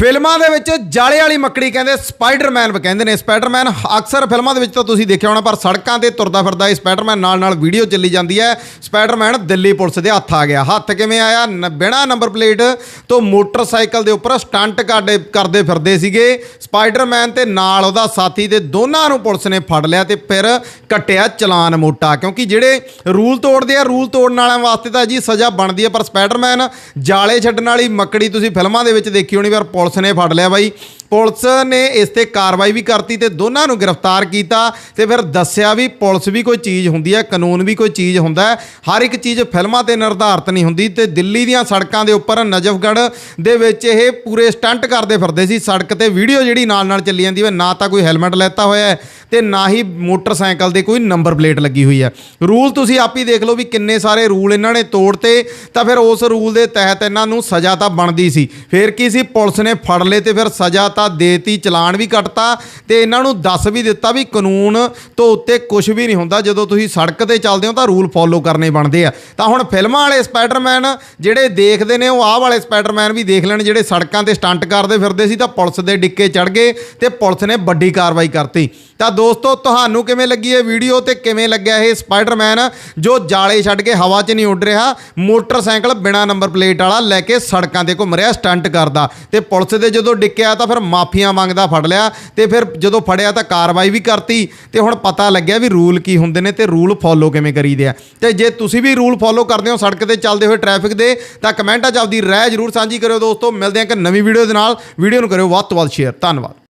ਫਿਲਮਾਂ ਦੇ ਵਿੱਚ ਜਾਲੇ ਵਾਲੀ ਮੱਕੜੀ ਕਹਿੰਦੇ ਸਪਾਈਡਰਮੈਨ ਵੀ ਕਹਿੰਦੇ ਨੇ। ਸਪਾਈਡਰਮੈਨ ਅਕਸਰ ਫਿਲਮਾਂ ਦੇ ਵਿੱਚ ਤਾਂ ਤੁਸੀਂ ਦੇਖਿਆ ਹੋਣਾ, ਪਰ ਸੜਕਾਂ ਤੇ ਤੁਰਦਾ ਫਿਰਦਾ ਇਹ ਸਪਾਈਡਰਮੈਨ ਨਾਲ ਨਾਲ ਵੀਡੀਓ ਚੱਲੀ ਜਾਂਦੀ ਹੈ। ਸਪਾਈਡਰਮੈਨ ਦਿੱਲੀ ਪੁਲਿਸ ਦੇ ਹੱਥ ਆ ਗਿਆ। ਹੱਥ ਕਿਵੇਂ ਆਇਆ? ਨ- ਬਿਨਾਂ ਨੰਬਰ ਪਲੇਟ ਤੋਂ ਮੋਟਰਸਾਈਕਲ ਦੇ ਉੱਪਰ ਸਟੰਟ ਕਰਦੇ ਕਰਦੇ ਫਿਰਦੇ ਸੀਗੇ। ਸਪਾਈਡਰਮੈਨ ਤੇ ਨਾਲ ਉਹਦਾ ਸਾਥੀ ਦੇ ਦੋਨਾਂ ਨੂੰ ਪੁਲਿਸ ਨੇ ਫੜ ਲਿਆ ਤੇ ਫਿਰ ਕੱਟਿਆ ਚਲਾਨ ਮੋਟਾ। ਕਿਉਂਕਿ ਜਿਹੜੇ ਰੂਲ ਤੋੜਦੇ ਆ, ਰੂਲ ਤੋੜਨ ਵਾਲਿਆਂ ਵਾਸਤੇ ਤਾਂ ਜੀ ਸਜ਼ਾ ਬਣਦੀ ਹੈ, ਪਰ ਸਪਾਈਡਰਮੈਨ ਜਾਲੇ ਛੱਡਣ ਵਾਲੀ ਮੱਕੜੀ ਤੁਸੀਂ ਫਿਲਮਾਂ ਦੇ ਵਿੱਚ ਦੇਖੀ ਹੋਣੀ, ਪਰ ਪੁਲਿਸ ਨੇ ਫੜ ਲਿਆ ਬਾਈ। ਪੁਲਿਸ ਨੇ ਇਸ ਤੇ ਕਾਰਵਾਈ ਵੀ ਕਰਤੀ ਤੇ ਦੋਨਾਂ ਨੂੰ ਗ੍ਰਿਫਤਾਰ ਕੀਤਾ ਤੇ ਫਿਰ ਦੱਸਿਆ ਵੀ ਪੁਲਿਸ ਵੀ ਕੋਈ ਚੀਜ਼ ਹੁੰਦੀ ਹੈ, ਕਾਨੂੰਨ ਵੀ ਕੋਈ ਚੀਜ਼ ਹੁੰਦਾ ਹੈ। ਹਰ ਇੱਕ ਚੀਜ਼ ਫਿਲਮਾਂ ਤੇ ਨਿਰਧਾਰਤ ਨਹੀਂ ਹੁੰਦੀ ਤੇ ਦਿੱਲੀ ਦੀਆਂ ਸੜਕਾਂ ਦੇ ਉੱਪਰ ਨਜਫਗੜ੍ਹ ਦੇ ਵਿੱਚ ਇਹ ਪੂਰੇ ਸਟੰਟ ਕਰਦੇ ਫਿਰਦੇ ਸੀ। ਸੜਕ ਤੇ ਵੀਡੀਓ ਜਿਹੜੀ ਨਾਲ ਨਾਲ ਚੱਲੀ ਜਾਂਦੀ ਹੈ, ਨਾ ਤਾਂ ਕੋਈ ਹੈਲਮਟ ਲੈਤਾ ਹੋਇਆ ਹੈ ਤੇ ਨਾ ਹੀ ਮੋਟਰਸਾਈਕਲ ਦੇ ਕੋਈ ਨੰਬਰ ਪਲੇਟ ਲੱਗੀ ਹੋਈ ਹੈ। ਰੂਲ ਤੁਸੀਂ ਆਪ ਹੀ ਦੇਖ ਲਓ ਵੀ ਕਿੰਨੇ ਸਾਰੇ ਰੂਲ ਇਹਨਾਂ ਨੇ ਤੋੜਤੇ, ਤਾਂ ਫਿਰ ਉਸ ਰੂਲ ਦੇ ਤਹਿਤ ਇਹਨਾਂ ਨੂੰ ਸਜ਼ਾ ਤਾਂ ਬਣਦੀ ਸੀ। ਫਿਰ ਕੀ ਸੀ? ਪੁਲਿਸ ਨੇ ਫੜ ਲਏ ਤੇ ਫਿਰ ਸਜ਼ਾ ਤਾਂ ਦੇਤੀ, ਚਲਾਨ ਵੀ ਕੱਟਤਾ ਤੇ ਇਹਨਾਂ ਨੂੰ ਦੱਸ ਵੀ ਦਿੱਤਾ ਵੀ ਕਾਨੂੰਨ ਤੋਂ ਉੱਤੇ ਕੁਝ ਵੀ ਨਹੀਂ ਹੁੰਦਾ। ਜਦੋਂ ਤੁਸੀਂ ਸੜਕ ਤੇ ਚੱਲਦੇ ਹੋ ਤਾਂ ਰੂਲ ਫੋਲੋ ਕਰਨੇ ਬਣਦੇ ਆ। ਤਾਂ ਹੁਣ ਫਿਲਮਾਂ ਵਾਲੇ ਸਪਾਈਡਰਮੈਨ ਜਿਹੜੇ ਦੇਖਦੇ ਨੇ, ਉਹ ਆਹ ਵਾਲੇ ਸਪਾਈਡਰਮੈਨ ਵੀ ਦੇਖ ਲੈਣ, ਜਿਹੜੇ ਸੜਕਾਂ ਤੇ ਸਟੰਟ ਕਰਦੇ ਫਿਰਦੇ ਸੀ ਤਾਂ ਪੁਲਿਸ ਦੇ ਡਿੱਕੇ ਚੜ ਗਏ ਤੇ ਪੁਲਿਸ ਨੇ ਵੱਡੀ ਕਾਰਵਾਈ ਕਰਤੀ। ਤਾਂ ਦੋਸਤੋ, ਤੁਹਾਨੂੰ ਕਿਵੇਂ ਲੱਗੀ ਇਹ ਵੀਡੀਓ ਤੇ ਕਿਵੇਂ ਲੱਗਿਆ ਇਹ ਸਪਾਈਡਰਮੈਨ ਜੋ ਜਾਲੇ ਛੱਡ ਕੇ ਹਵਾ 'ਚ ਨਹੀਂ ਉੱਡ ਰਿਹਾ, ਮੋਟਰਸਾਈਕਲ ਬਿਨਾ ਨੰਬਰ ਪਲੇਟ ਵਾਲਾ ਲੈ ਕੇ ਸੜਕਾਂ ਤੇ ਘੁੰਮ ਰਿਹਾ, ਸਟੰਟ ਕਰਦਾ ਤੇ ਪੁਲਿਸ ਦੇ ਜਦੋਂ ਡਿੱਕਿਆ ਤਾਂ ਫਿਰ ਮਾਫੀਆਂ ਮੰਗਦਾ ਫੜ ਲਿਆ ਤੇ ਫਿਰ ਜਦੋਂ ਫੜਿਆ ਤਾਂ ਕਾਰਵਾਈ ਵੀ ਕਰਤੀ ਤੇ ਹੁਣ ਪਤਾ ਲੱਗਿਆ ਵੀ ਰੂਲ ਕੀ ਹੁੰਦੇ ਨੇ ਤੇ ਰੂਲ ਫੋਲੋ ਕਿਵੇਂ ਕਰੀਦੇ ਆ। ਤੇ ਜੇ ਤੁਸੀਂ ਵੀ ਰੂਲ ਫੋਲੋ ਕਰਦੇ ਹੋ ਸੜਕ ਤੇ ਚੱਲਦੇ ਹੋਏ ਟ੍ਰੈਫਿਕ ਦੇ, ਤਾਂ ਕਮੈਂਟਾਂ 'ਚ ਆਪਦੀ ਰਾਏ ਜ਼ਰੂਰ ਸਾਂਝੀ ਕਰਿਓ ਦੋਸਤੋ। ਮਿਲਦੇ ਹਾਂ ਇੱਕ ਨਵੀਂ ਵੀਡੀਓ ਦੇ ਨਾਲ। ਵੀਡੀਓ ਨੂੰ ਕਰਿਓ ਵੱਧ ਤੋਂ ਵੱਧ ਸ਼ੇਅਰ। ਧੰਨਵਾਦ।